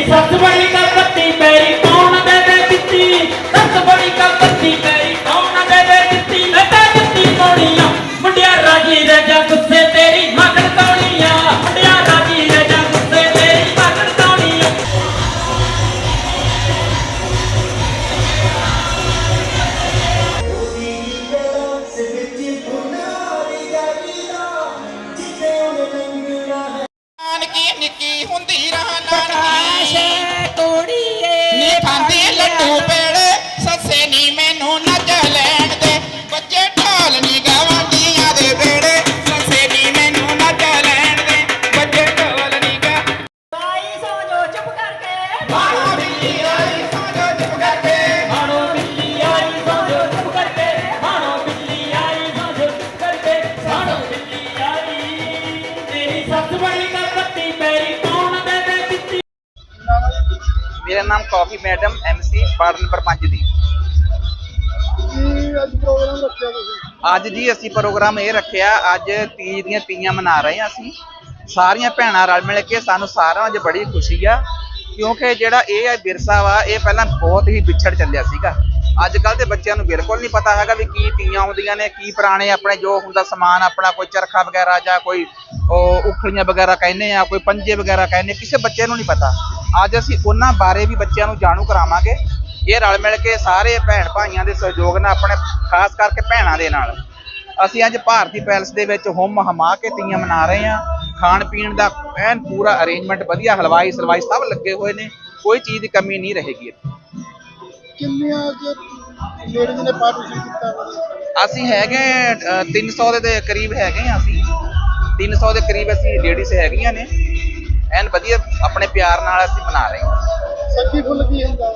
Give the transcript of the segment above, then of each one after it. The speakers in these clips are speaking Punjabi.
ਤੇਰੀ ਸੱਸ ਬੜੀ ਮੇਰਾ ਨਾਮ ਕਾਫੀ ਮੈਡਮ ਐਮਸੀ ਵਾਰਡ ਨੰਬਰ 5 ਦੀ। ਅੱਜ ਪ੍ਰੋਗਰਾਮ ਰੱਖਿਆ ਤੁਸੀਂ? ਅੱਜ ਜੀ ਅਸੀਂ ਪ੍ਰੋਗਰਾਮ ਇਹ ਰੱਖਿਆ ਅੱਜ ਤੀਜ ਦੀਆਂ ਤੀਆਂ ਮਨਾ ਰਹੇ ਹਾਂ ਅਸੀਂ। ਸਾਰੀਆਂ ਭੈਣਾਂ ਰਲ ਮਿਲ ਕੇ ਸਾਨੂੰ ਸਾਰਿਆਂ ਨੂੰ ਅੱਜ ਬੜੀ ਖੁਸ਼ੀ ਆ ਕਿਉਂਕਿ ਜਿਹੜਾ ਇਹ ਹੈ ਵਿਰਸਾ ਵਾ ਇਹ ਪਹਿਲਾਂ ਬਹੁਤ ਹੀ ਵਿਛੜ ਚੱਲਿਆ ਸੀਗਾ। ਅੱਜ ਕੱਲ ਦੇ ਬੱਚਿਆਂ ਨੂੰ ਬਿਲਕੁਲ ਨਹੀਂ ਪਤਾ ਹੈਗਾ ਵੀ ਕੀ ਤੀਆਂ ਹੁੰਦੀਆਂ ਨੇ ਕੀ ਪੁਰਾਣੇ ਆਪਣੇ ਜੋ ਹੁੰਦਾ ਸਮਾਨ ਆਪਣਾ ਕੋਈ ਚਰਖਾ ਵਗੈਰਾ ਜਾਂ ਕੋਈ ਉਹ ਉਖਲੀਆਂ ਵਗੈਰਾ ਕਹਿੰਦੇ ਆ ਕੋਈ ਪੰਜੇ ਵਗੈਰਾ ਕਹਿੰਦੇ ਕਿਸੇ ਬੱਚੇ ਨੂੰ ਨਹੀਂ ਪਤਾ। ਅੱਜ ਅਸੀਂ ਉਹਨਾਂ ਬਾਰੇ ਵੀ ਬੱਚਿਆਂ ਨੂੰ ਜਾਣੂ ਕਰਾਵਾਂਗੇ। ਇਹ ਰਲ ਮਿਲ ਕੇ ਸਾਰੇ ਭੈਣ ਭਾਈਆਂ ਦੇ ਸਹਿਯੋਗ ਨਾਲ ਆਪਣੇ ਖਾਸ ਕਰਕੇ ਭੈਣਾਂ ਦੇ ਨਾਲ। ਅਸੀਂ ਅੱਜ ਭਾਰਤੀ ਪੈਲਸ ਦੇ ਵਿੱਚ ਹੁਮ ਹਮਾ ਕੇ ਤੀਆਂ ਮਨਾ ਰਹੇ ਹਾਂ। ਖਾਣ ਪੀਣ ਦਾ ਐਨ ਪੂਰਾ ਅਰੇਂਜਮੈਂਟ ਵਧੀਆ ਹਲਵਾਈ ਸਲਵਾਈ ਸਭ ਲੱਗੇ ਹੋਏ ਨੇ। ਕੋਈ ਚੀਜ਼ ਦੀ ਕਮੀ ਨਹੀਂ ਰਹੇਗੀ। ਕਿੰਨੀਆਂ ਲੇਡੀਜ਼ ਨੇ ਪਾਰਟਿਸਿਪੇਟ ਕੀਤਾ ਵਾ? ਅਸੀਂ ਹੈਗੇ ਅ, 300 ਦੇ ਦੇ ਕਰੀਬ ਹੈਗੇ ਹਾਂ ਅਸੀਂ। 300 ਦੇ ਕਰੀਬ ਅਸੀਂ ਲੇਡੀਜ਼ ਹੈਗੀਆਂ ਨੇ। ਐਨ ਵਧੀਆ ਆਪਣੇ ਪਿਆਰ ਨਾਲ ਅਸੀਂ ਮਨਾ ਰਹੇ ਹਾਂ। ਸੱਗੀ ਫੁੱਲ ਕੀ ਹੁੰਦਾ?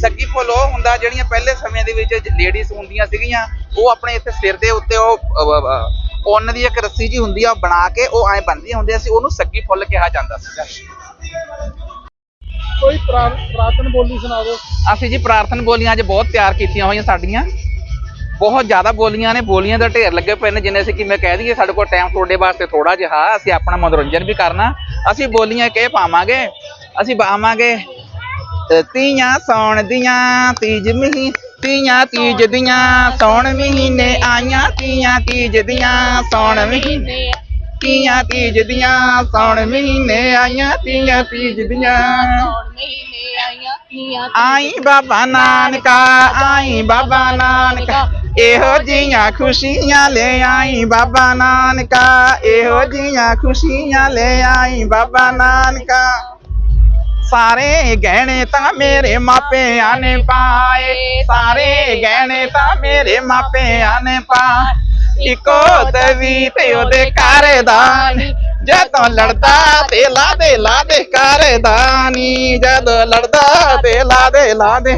ਸੱਗੀ ਫੁੱਲ ਉਹ ਹੁੰਦਾ ਜਿਹੜੀਆਂ ਪਹਿਲੇ ਸਮੇਂ ਦੇ ਵਿੱਚ ਲੇਡੀਜ਼ ਹੁੰਦੀਆਂ ਸੀਗੀਆਂ ਉਹ ਆਪਣੇ ਇੱਥੇ ਸਿਰ ਦੇ ਉੱਤੇ ਉਹ ਉੱਨ ਦੀ ਇੱਕ ਰੱਸੀ ਜੀ ਹੁੰਦੀ ਆ ਉਹ ਬਣਾ ਕੇ ਉਹ ਐਂ ਬੰਨ੍ਹਦੀਆਂ ਹੁੰਦੀਆਂ ਸੀ ਉਹਨੂੰ ਸੱਗੀ ਫੁੱਲ ਕਿਹਾ ਜਾਂਦਾ ਸੀਗਾ। ਕੋਈ ਪ੍ਰਾ- ਪ੍ਰਾਤਨ ਬੋਲੀ ਸੁਣਾ ਦਿਓ ਅਸੀਂ ਜੀ ਪ੍ਰਾਰਥਨਾ ਬੋਲੀਆਂ ਅੱਜ ਬਹੁਤ ਤਿਆਰ ਕੀਤੀਆਂ ਹੋਈਆਂ ਸਾਡੀਆਂ। ਬਹੁਤ ਜ਼ਿਆਦਾ ਬੋਲੀਆਂ ਨੇ ਬੋਲੀਆਂ ਦਾ ਢੇਰ ਲੱਗੇ ਪਏ ਨੇ ਜਿੰਨੇ ਅਸੀਂ ਕਿਵੇਂ ਕਹਿ ਦਈਏ ਸਾਡੇ ਕੋਲ ਟਾਈਮ ਤੁਹਾਡੇ ਵਾਸਤੇ ਥੋੜਾ ਜਿਹਾ ਅਸੀਂ ਆਪਣਾ ਮਨੋਰੰਜਨ ਵੀ ਕਰਨਾ। ਅਸੀਂ ਬੋਲੀਆਂ ਕਿਹ ਪਾਵਾਂਗੇ? ਅਸੀਂ ਪਾਵਾਂਗੇ ਅ, ਤੀਆਂ ਸੌਣ ਦੀਆਂ ਤੀਜ ਮਹੀ ਤੀਆਂ ਤੀਜ ਦੀਆਂ ਸੌਣ ਮਹੀਨੇ ਆਈਆਂ ਤੀਆਂ ਤੀਜ ਦੀਆਂ ਸੌਣ ਮਹੀਨੇ ਤੀਆਂ ਤੀਜ ਦੀਆਂ ਸੌਣ ਮਹੀਨੇ ਆਈਆਂ ਤੀਆਂ ਤੀਜ ਦੀਆਂ। ਆਈ ਬਾਬਾ ਨਾਨਕਾ ਆਈ ਬਾਬਾ ਨਾਨਕਾ। ਇਹੋ ਜੀਆਂ ਖੁਸ਼ੀਆਂ ਲੈ ਆਈ ਬਾਬਾ ਨਾਨਕਾ, ਇਹੋ ਜੀਆਂ ਖੁਸ਼ੀਆਂ ਲੈ ਆਈ ਬਾਬਾ ਨਾਨਕਾ। ਸਾਰੇ ਗਹਿਣੇ ਤਾਂ ਮੇਰੇ ਮਾਪਿਆਂ ਨੇ ਪਾਏ, ਸਾਰੇ ਗਹਿਣੇ ਤਾਂ ਮੇਰੇ ਮਾਪਿਆਂ ਨੇ ਪਾਏ। ਇੱਕੋ ਤਵੀ ਤੇ ਉਹਦੇ ਘਰਦਾਨ ਜਦੋਂ ਲੜਦਾ ਤੇ ਲਾਦੇ ਲਾਦੇ ਲਾ ਦੇ ਘਰਦਾਨੀ ਜਦੋਂ ਲੜਦਾ ਤੇ ਲਾਦੇ ਲਾਦੇ ਲਾ ਦੇ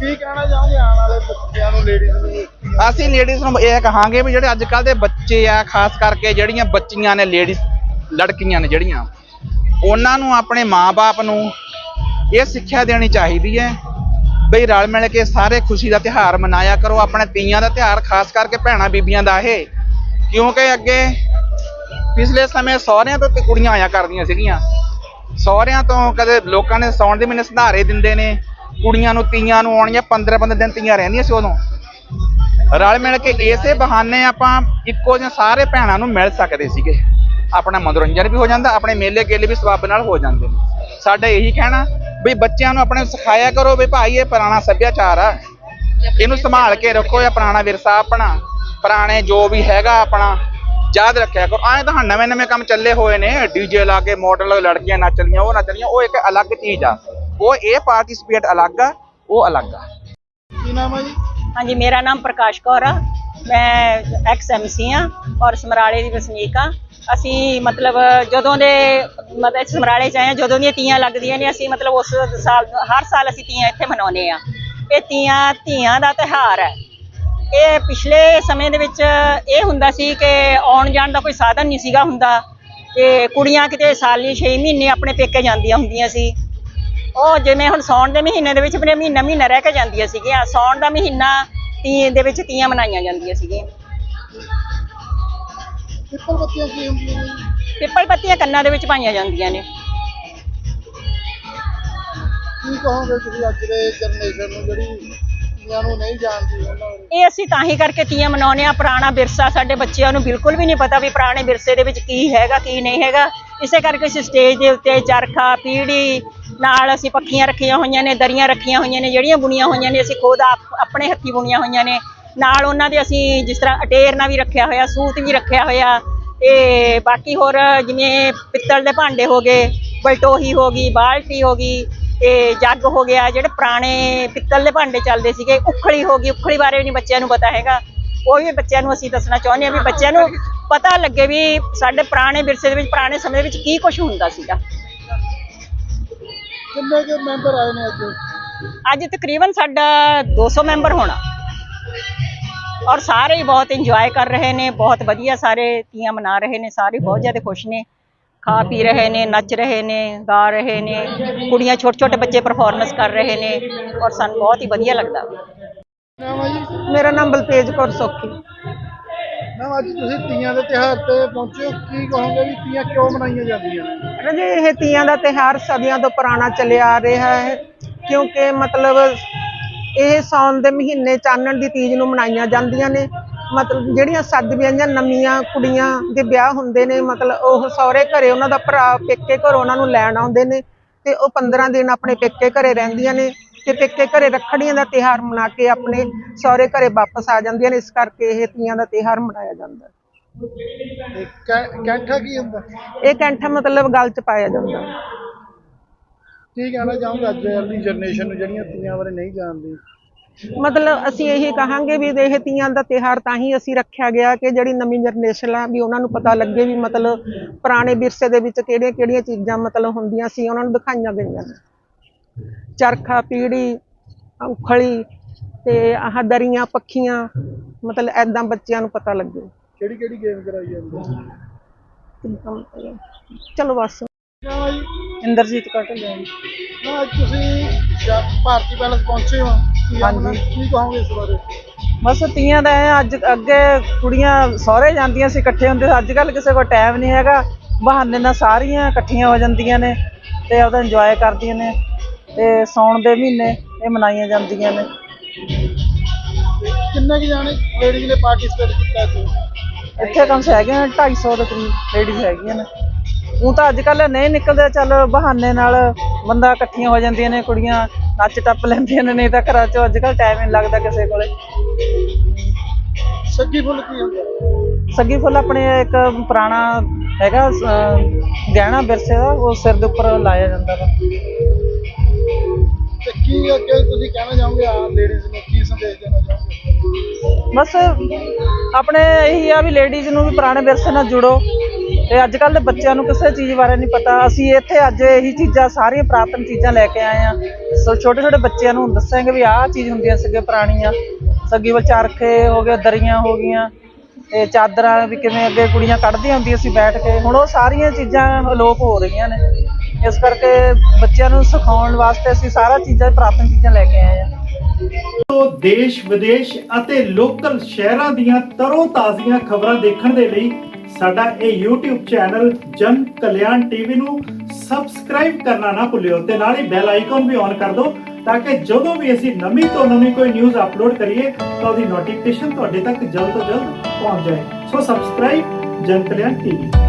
ਕੀ ਕਹਿਣਾ ਚਾਹੋਗੇ ਆਉਣ ਵਾਲੇ ਬੱਚਿਆਂ ਨੂੰ ਲੇਡੀਜ਼ ਨੂੰ? ਅਸੀਂ ਲੇਡੀਜ਼ ਨੂੰ ਇਹ ਕਹਾਂਗੇ ਵੀ ਜਿਹੜੇ ਅੱਜ ਕੱਲ ਦੇ ਬੱਚੇ ਆ, ਖਾਸ ਕਰਕੇ ਜਿਹੜੀਆਂ ਬੱਚੀਆਂ ਨੇ ਲੇਡੀਜ਼ ਲੜਕੀਆਂ ਨੇ ਜਿਹੜੀਆਂ, ਉਹਨਾਂ ਨੂੰ ਆਪਣੇ ਮਾਪੇ ਨੂੰ ਇਹ ਸਿੱਖਿਆ ਦੇਣੀ ਚਾਹੀਦੀ ਹੈ ਬਈ ਰਲ ਮਿਲ ਕੇ ਸਾਰੇ ਖੁਸ਼ੀ ਦਾ ਤਿਉਹਾਰ ਮਨਾਇਆ ਕਰੋ, ਆਪਣੇ ਤੀਆਂ ਦਾ ਤਿਉਹਾਰ ਖਾਸ ਕਰਕੇ ਭੈਣਾਂ ਬੀਬੀਆਂ ਦਾ ਇਹ, ਕਿਉਂਕਿ ਅੱਗੇ ਪਿਛਲੇ ਸਮੇਂ ਸਹੁਰਿਆਂ ਤੋਂ ਤੇ ਕੁੜੀਆਂ ਆਇਆ ਕਰਦੀਆਂ ਸੀਗੀਆਂ, ਸਹੁਰਿਆਂ ਤੋਂ ਕਦੇ ਲੋਕਾਂ ਨੇ ਸੌਣ ਦੇ ਮਹੀਨੇ ਸੰਧਾਰੇ ਦਿੰਦੇ ਨੇ ਕੁੜੀਆਂ ਨੂੰ, ਤੀਆਂ ਨੂੰ ਆਉਣੀਆਂ 15 15 ਦਿਨ ਤੀਆਂ ਰਹਿੰਦੀਆਂ ਸੀ ਉਦੋਂ। ਰਲ ਮਿਲ ਕੇ ਇਸੇ ਬਹਾਨੇ ਆਪਾਂ ਇੱਕੋ ਜਿਹੇ ਸਾਰੇ ਭੈਣਾਂ ਨੂੰ ਮਿਲ ਸਕਦੇ ਸੀਗੇ। ਆਪਣਾ ਮਨੋਰੰਜਨ ਵੀ ਹੋ ਜਾਂਦਾ, ਆਪਣੇ ਮੇਲੇ ਗੇਲੇ ਵੀ ਸਵਾਬ ਨਾਲ ਹੋ ਜਾਂਦੇ ਨੇ। ਸਾਡਾ ਇਹੀ ਕਹਿਣਾ, ਵੀ ਬੱਚਿਆਂ ਨੂੰ ਆਪਣੇ ਸਿਖਾਇਆ ਕਰੋ ਵੀ ਭਾਈ ਇਹ ਪੁਰਾਣਾ ਸੱਭਿਆਚਾਰ ਆ। ਇਹਨੂੰ ਸੰਭਾਲ ਕੇ ਰੱਖੋ, ਇਹ ਪੁਰਾਣਾ ਵਿਰਸਾ ਆਪਣਾ। ਪੁਰਾਣੇ ਜੋ ਵੀ ਹੈਗਾ ਆਪਣਾ, ਯਾਦ ਰੱਖਿਆ ਕਰੋ। ਆਏ ਤਾਂ ਨਵੇਂ ਨਵੇਂ ਕੰਮ ਚੱਲੇ ਹੋਏ ਨੇ, ਡੀਜੇ ਲਾ ਕੇ ਮਾਡਲ ਲੜਕੀਆਂ ਨੱਚਦੀਆਂ ਉਹ ਨੱਚਦੀਆਂ ਉਹ ਇੱਕ ਅਲੱਗ ਚੀਜ਼ ਆ। ਉਹ ਇਹ ਪਾਰਟਿਸਿਪੇਟ ਅਲੱਗ ਆ ਉਹ ਅਲੱਗ ਆ। ਕੀ ਨਾਮ ਹੈ ਜੀ? ਹਾਂਜੀ ਮੇਰਾ ਨਾਮ ਪ੍ਰਕਾਸ਼ ਕੌਰ ਆ। ਮੈਂ ਐਕਸ ਐਮਸੀ ਆ ਔਰ ਸਮਰਾਲੇ ਦੀ ਵਸਨੀਕ ਆ। ਅਸੀਂ ਮਤਲਬ ਜਦੋਂ ਦੇ ਮਤਲਬ ਸਮਰਾਲੇ ਚ ਆਏ ਜਦੋਂ ਦੀਆਂ ਤੀਆਂ ਲੱਗਦੀਆਂ ਨੇ ਅਸੀਂ ਮਤਲਬ ਉਸ ਸਾਲ ਹਰ ਸਾਲ ਅਸੀਂ ਤੀਆਂ ਇੱਥੇ ਮਨਾਉਂਦੇ ਆ। ਇਹ ਤੀਆਂ ਧੀਆਂ ਦਾ ਤਿਉਹਾਰ ਹੈ ਇਹ ਪਿਛਲੇ ਸਮੇਂ ਦੇ ਵਿੱਚ ਇਹ ਹੁੰਦਾ ਸੀ ਕਿ ਆਉਣ ਜਾਣ ਦਾ ਕੋਈ ਸਾਧਨ ਨਹੀਂ ਸੀਗਾ ਹੁੰਦਾ। ਤੇ ਕੁੜੀਆਂ ਕਿਤੇ ਸਾਲੀ 6 ਮਹੀਨੇ ਆਪਣੇ ਪੇਕੇ ਜਾਂਦੀਆਂ ਹੁੰਦੀਆਂ ਸੀ। ਉਹ ਜਿਵੇਂ ਹੁਣ ਸੌਣ ਦੇ ਮਹੀਨੇ ਦੇ ਵਿੱਚ ਆਪਣੇ ਮਹੀਨਾ ਮਹੀਨਾ ਰਹਿ ਕੇ ਜਾਂਦੀਆਂ ਸੀਗੀਆਂ। ਸੌਣ ਦਾ ਮਹੀਨਾ ਤੀ ਦੇ ਵਿੱਚ ਤੀਆਂ ਮਨਾਈਆਂ ਜਾਂਦੀਆਂ ਸੀਗੀਆਂ। ਪਿੱਪਲ ਬੱਤੀਆਂ ਕੀ ਹੁੰਦੀਆਂ ਨੇ? ਜੀ? ਪਿੱਪਲ ਪੱਤੀਆਂ ਕੰਨਾਂ ਦੇ ਵਿੱਚ ਪਾਈਆਂ ਜਾਂਦੀਆਂ ਨੇ। ਕੀ ਕਹੋਗੇ ਤੁਸੀਂ ਅੱਜ ਦੇ ਜਨਰੇਸ਼ਨ ਨੂੰ ਜਿਹੜੀ ਤੀਆਂ ਨੂੰ ਨਹੀਂ ਜਾਣਦੀ ਉਹਨਾਂ ਬਾਰੇ ਇਹ ਅਸੀਂ ਤਾਂ ਹੀ ਕਰਕੇ ਤੀਆਂ ਮਨਾਉਂਦੇ ਆ ਪੁਰਾਣਾ ਵਿਰਸਾ ਸਾਡੇ ਬੱਚਿਆਂ ਨੂੰ ਬਿਲਕੁਲ ਵੀ ਨਹੀਂ ਪਤਾ ਵੀ ਪੁਰਾਣੇ ਵਿਰਸੇ ਦੇ ਵਿੱਚ ਕੀ ਹੈਗਾ ਕੀ ਨਹੀਂ ਹੈਗਾ। ਇਸੇ ਕਰਕੇ ਅਸੀਂ ਸਟੇਜ ਦੇ ਉੱਤੇ ਚਰਖਾ, ਪੀੜੀ ਨਾਲ ਅਸੀਂ ਪੱਖੀਆਂ ਰੱਖੀਆਂ ਹੋਈਆਂ ਨੇ, ਦਰੀਆਂ ਰੱਖੀਆਂ ਹੋਈਆਂ ਨੇ, ਜਿਹੜੀਆਂ ਬੁਣੀਆਂ ਹੋਈਆਂ ਨੇ, ਅਸੀਂ ਖੁਦ ਆਪ ਆਪਣੇ ਹੱਥੀਂ ਬੁਣੀਆਂ ਹੋਈਆਂ ਨੇ। ਨਾਲ ਉਹਨਾਂ ਦੇ ਅਸੀਂ ਜਿਸ ਤਰ੍ਹਾਂ ਅਟੇਰਨਾ ਵੀ ਰੱਖਿਆ ਹੋਇਆ, ਸੂਤ ਵੀ ਰੱਖਿਆ ਹੋਇਆ ਤੇ ਬਾਕੀ ਹੋਰ ਜਿਵੇਂ ਪਿੱਤਲ ਦੇ ਭਾਂਡੇ ਹੋ ਗਏ, ਬਲਟੋਹੀ ਹੋ ਗਈ, ਬਾਲਟੀ ਹੋ ਗਈ ਤੇ ਜੱਗ ਹੋ ਗਿਆ, ਜਿਹੜੇ ਪੁਰਾਣੇ ਪਿੱਤਲ ਦੇ ਭਾਂਡੇ ਚੱਲਦੇ ਸੀਗੇ, ਉਖਲੀ ਹੋ ਗਈ, ਉਖਲੀ ਬਾਰੇ ਵੀ ਨਹੀਂ ਬੱਚਿਆਂ ਨੂੰ ਪਤਾ ਹੈਗਾ। ਉਹ ਵੀ ਬੱਚਿਆਂ ਨੂੰ ਅਸੀਂ ਦੱਸਣਾ ਚਾਹੁੰਦੇ ਹਾਂ ਵੀ ਬੱਚਿਆਂ ਨੂੰ ਪਤਾ ਲੱਗੇ ਵੀ ਸਾਡੇ ਪੁਰਾਣੇ ਵਿਰਸੇ ਦੇ ਵਿੱਚ ਪੁਰਾਣੇ ਸਮੇਂ ਦੇ ਵਿੱਚ ਕੀ ਕੁਝ ਹੁੰਦਾ ਸੀਗਾ। ਕਿੰਨੇ ਕੁ ਮੈਂਬਰ ਆਏ ਨੇ ਅੱਜ? ਅੱਜ ਤਕਰੀਬਨ ਸਾਡਾ 200 ਮੈਂਬਰ ਹੋਣਾ। ਔਰ ਸਾਰੇ ਹੀ ਬਹੁਤ ਇੰਜੋਏ ਕਰ ਰਹੇ ਨੇ ਬਹੁਤ ਵਧੀਆ ਸਾਰੇ ਤੀਆਂ ਮਨਾ ਰਹੇ ਨੇ ਸਾਰੇ ਬਹੁਤ ਜ਼ਿਆਦਾ ਖੁਸ਼ ਨੇ। ਖਾ ਪੀ ਰਹੇ ਨੇ ਨੱਚ ਰਹੇ ਨੇ ਗਾ ਰਹੇ ਨੇ। ਕੁੜੀਆਂ ਛੋਟੇ ਛੋਟੇ ਬੱਚੇ ਪਰਫਾਰਮੈਂਸ ਕਰ ਰਹੇ ਨੇ ਔਰ ਸਾਨੂੰ ਬਹੁਤ ਹੀ ਵਧੀਆ ਲੱਗਦਾ। ਨਾਮ ਆ ਜੀ? ਮੇਰਾ ਨਾਮ ਬਲਤੇਜ ਕੌਰ ਸੋਖੀ। ਨਾਮ ਅੱਜ ਤੁਸੀਂ ਤੀਆਂ ਦੇ ਤਿਉਹਾਰ ਤੇ ਪਹੁੰਚੇ ਹੋ। ਕੀ ਕਹੋਗੇ ਵੀ ਤੀਆਂ ਕਿਉਂ ਮਨਾਈਆਂ ਜਾਂਦੀਆਂ ਨੇ? ਰਾਜੇ ਇਹ ਤੀਆਂ ਦਾ ਤਿਹਾਰ ਸਦੀਆਂ ਤੋਂ ਪੁਰਾਣਾ ਚੱਲਿਆ ਆ ਰਿਹਾ ਹੈ ਕਿਉਂਕਿ ਮਤਲਬ ਇਹ ਸਾਉਣ ਦੇ ਮਹੀਨੇ ਚਾਨਣ ਦੀ ਤੀਜ ਨੂੰ ਮਨਾਈਆਂ ਜਾਂਦੀਆਂ ਨੇ। ਮਤਲਬ ਜਿਹੜੀਆਂ ਸੱਜ ਵਿਆਹੀਆਂ ਨਵੀਆਂ ਕੁੜੀਆਂ ਦੇ ਵਿਆਹ ਹੁੰਦੇ ਨੇ ਮਤਲਬ ਉਹ ਸਹੁਰੇ ਘਰੇ ਉਹਨਾਂ ਦਾ ਭਰਾ ਪੇਕੇ ਘਰੋਂ ਉਹਨਾਂ ਨੂੰ ਲੈਣ ਆਉਂਦੇ ਨੇ ਤੇ ਉਹ 15 ਦਿਨ ਆਪਣੇ ਪੇਕੇ ਘਰੇ ਰਹਿੰਦੀਆਂ ਨੇ। ਤੇ ਪੇਕੇ ਘਰੇ ਰੱਖੜੀਆਂ ਦਾ ਤਿਹਾਰ ਮਨਾ ਕੇ ਆਪਣੇ ਸਹੁਰੇ ਘਰੇ ਵਾਪਸ ਆ ਜਾਂਦੀਆਂ ਨੇ ਇਸ ਕਰਕੇ ਇਹ ਤੀਆਂ ਦਾ ਤਿਹਾਰ ਮਨਾਇਆ ਜਾਂਦਾ ਹੈ। ਤੇ ਕੈ- ਕੈਂਠਾ ਕੀ ਹੁੰਦਾ ਇਹ ਕੈਂਠਾ ਮਤਲਬ ਗਲ 'ਚ ਪਾਇਆ ਜਾਂਦਾ ਹੈ। ਕੀ ਕਹਿਣਾ ਚਾਹੋਗੇ ਅੱਜ ਦੀ ਜਨਰੇਸ਼ਨ ਨੂੰ ਜਿਹੜੀਆਂ ਤੀਆਂ ਬਾਰੇ ਨਹੀਂ ਜਾਣਦੀ ਮਤਲਬ ਅਸੀਂ ਇਹੀ ਕਹਾਂਗੇ ਵੀ ਇਹ ਤੀਆਂ ਦਾ ਤਿਹਾਰ ਤਾਂ ਹੀ ਅਸੀਂ ਰੱਖਿਆ ਗਿਆ ਕਿ ਜਿਹੜੀ ਨਵੀਂ ਜਨਰੇਸ਼ਨ ਆ ਵੀ ਉਹਨਾਂ ਨੂੰ ਪਤਾ ਲੱਗੇ ਵੀ ਮਤਲਬ ਪੁਰਾਣੇ ਵਿਰਸੇ ਦੇ ਵਿੱਚ ਕਿਹੜੀਆਂ ਕਿਹੜੀਆਂ ਚੀਜ਼ਾਂ ਮਤਲਬ ਹੁੰਦੀਆਂ ਸੀ ਉਹਨਾਂ ਨੂੰ ਦਿਖਾਈਆਂ ਗਈਆਂ ਨੇ ਚਰਖਾ ਪੀੜੀ ਉਖਲੀ ਤੇ ਆਹ ਦਰੀਆਂ ਪੱਖੀਆਂ ਮਤਲਬ ਐਦਾਂ ਬੱਚਿਆਂ ਨੂੰ ਪਤਾ ਲੱਗੇ। ਕਿਹੜੀ ਕਿਹੜੀ ਗੇਮ ਕਰਾਈ ਜਾਂਦੀ। ਚਲੋ ਬਸ। ਇੰਦਰਜੀਤ ਕਟਲ ਜੀ ਨਾ ਅੱਜ ਤੁਸੀਂ ਭਾਰਤੀ ਪੈਲਸ ਪਹੁੰਚੇ ਹੋ। ਮਨਾਉਣ। ਕੀ ਕਹੋਗੇ ਇਸ ਬਾਰੇ? ਬਸ ਤੀਆਂ ਦਾ ਐਂ ਅੱਜ ਅੱਗੇ ਕੁੜੀਆਂ ਸਹੁਰੇ ਜਾਂਦੀਆਂ ਸੀ ਇਕੱਠੇ ਹੁੰਦੇ ਸੀ। ਅੱਜ ਕੱਲ ਕਿਸੇ ਕੋਲ ਟਾਈਮ ਨਹੀਂ ਹੈਗਾ। ਬਹਾਨੇ ਨਾਲ ਸਾਰੀਆਂ ਇਕੱਠੀਆਂ ਹੋ ਜਾਂਦੀਆਂ ਨੇ ਤੇ ਉਹਦਾ ਇੰਜੋਏ ਕਰਦੀਆਂ ਨੇ। ਤੇ ਸੌਣ ਦੇ ਮਹੀਨੇ ਇਹ ਮਨਾਈਆਂ ਜਾਂਦੀਆਂ ਨੇ। ਕਿੰਨੇ ਕੁ ਜਾਣੇ ਲੇਡੀਜ਼ ਨੇ ਪਾਰਟਿਸਿਪੇਟ ਕੀਤਾ ਇੱਥੇ? ਇੱਥੇ ਕਮ ਸੇ ਹੈਗੇ ਨੇ 250 ਦੇ ਕਰੀਬ ਲੇਡੀਜ਼ ਹੈਗੀਆਂ ਨੇ। ਉਹ ਤਾਂ ਅੱਜ ਕੱਲ ਨਹੀਂ ਨਿਕਲਦੇ ਚੱਲ ਬਹਾਨੇ ਨਾਲ ਬੰਦਾ ਇਕੱਠੀਆਂ ਹੋ ਜਾਂਦੀਆਂ ਨੇ ਕੁੜੀਆਂ ਨੱਚ ਟੱਪ ਲੈਂਦੀਆਂ ਨੇ ਨਹੀਂ ਤਾਂ ਘਰਾਂ 'ਚੋਂ ਅੱਜ ਕੱਲ ਟਾਈਮ ਨਹੀਂ ਲੱਗਦਾ ਕਿਸੇ ਕੋਲੇ। ਸੱਗੀ ਫੁੱਲ ਕੀ ਹੁੰਦਾ ਸੱਗੀ ਫੁੱਲ ਆਪਣੇ ਇੱਕ ਪੁਰਾਣਾ ਹੈਗਾ ਗਹਿਣਾ ਵਿਰਸੇ ਦਾ ਉਹ ਸਿਰ ਦੇ ਉੱਪਰ ਲਾਇਆ ਜਾਂਦਾ ਵਾ। ਕੀ ਤੁਸੀਂ ਕਹਿਣਾ ਚਾਹੋਗੇ? ਆ ਲੇਡੀਜ਼ ਨੂੰ ਕੀ ਸੰਦੇਸ਼ ਦੇਣਾ ਚਾਹੋਗੇ? ਬਸ ਆਪਣੇ ਇਹੀ ਆ ਵੀ ਲੇਡੀਜ਼ ਨੂੰ ਵੀ ਪੁਰਾਣੇ ਵਿਰਸੇ ਨਾਲ ਜੁੜੋ। ਤੇ ਅੱਜ ਕੱਲ ਦੇ ਬੱਚਿਆਂ ਨੂੰ ਕਿਸੇ ਚੀਜ਼ ਬਾਰੇ ਨਹੀਂ ਪਤਾ। ਅਸੀਂ ਇੱਥੇ ਅੱਜ ਇਹੀ ਚੀਜ਼ਾਂ, ਸਾਰੀਆਂ ਪ੍ਰਾਪਤਨ ਚੀਜ਼ਾਂ ਲੈ ਕੇ ਆਏ ਆ। ਸੋ ਛੋਟੇ ਛੋਟੇ ਬੱਚਿਆਂ ਨੂੰ ਦੱਸਾਂਗੇ ਵੀ ਆਹ ਚੀਜ਼ ਹੁੰਦੀਆਂ ਸੀਗੇ ਪੁਰਾਣੀਆਂ। ਸੱਗੀ ਵੱਲ ਚਰਖੇ ਹੋ ਗਏ, ਦਰੀਆਂ ਹੋ ਗਈਆਂ। ਤੇ ਚਾਦਰਾਂ ਵੀ ਕਿਵੇਂ ਅੱਗੇ ਕੁੜੀਆਂ ਕੱਢਦੀਆਂ ਹੁੰਦੀਆਂ ਸੀ ਬੈਠ ਕੇ। ਹੁਣ ਉਹ ਸਾਰੀਆਂ ਚੀਜ਼ਾਂ ਅਲੋਪ ਹੋ ਰਹੀਆਂ ਨੇ। ਇਸ ਕਰਕੇ ਬੱਚਿਆਂ ਨੂੰ ਸਿਖਾਉਣ ਵਾਸਤੇ ਅਸੀਂ ਸਾਰਾ ਚੀਜ਼ਾਂ ਪ੍ਰਾਪਤਨ ਚੀਜ਼ਾਂ ਲੈ ਕੇ ਆਏ ਆ ਤੋਂ ਦੇਸ਼, ਵਿਦੇਸ਼ ਅਤੇ ਲੋਕਲ ਸ਼ਹਿਰਾਂ ਦੀਆਂ ਤਰੋ ਤਾਜ਼ੀਆਂ ਖਬਰਾਂ ਦੇਖਣ ਦੇ ਲਈ ਸਾਡਾ ਇਹ YouTube ਚੈਨਲ ਜਨ ਕਲਿਆਣ ਟੀਵੀ ਨੂੰ ਸਬਸਕ੍ਰਾਈਬ ਕਰਨਾ ਨਾ ਭੁੱਲਿਓ ਤੇ ਨਾਲ ਹੀ ਬੈਲ ਆਈਕਨ ਵੀ ਔਨ ਕਰ ਦਿਓ ਤਾਂ ਕਿ ਜਦੋਂ ਵੀ ਅਸੀਂ ਨਵੀਂ ਤੋਂ ਨਵੀਂ ਕੋਈ ਨਿਊਜ਼ ਅਪਲੋਡ ਕਰੀਏ ਤਾਂ ਉਹਦੀ ਨੋਟੀਫਿਕੇਸ਼ਨ ਤੁਹਾਡੇ ਤੱਕ ਜਲਦ ਤੋਂ ਜਲਦ ਪਹੁੰਚ ਜਾਏ। ਸੋ ਸਬਸਕ੍ਰਾਈਬ ਜਨ ਕਲਿਆਣ ਟੀਵੀ।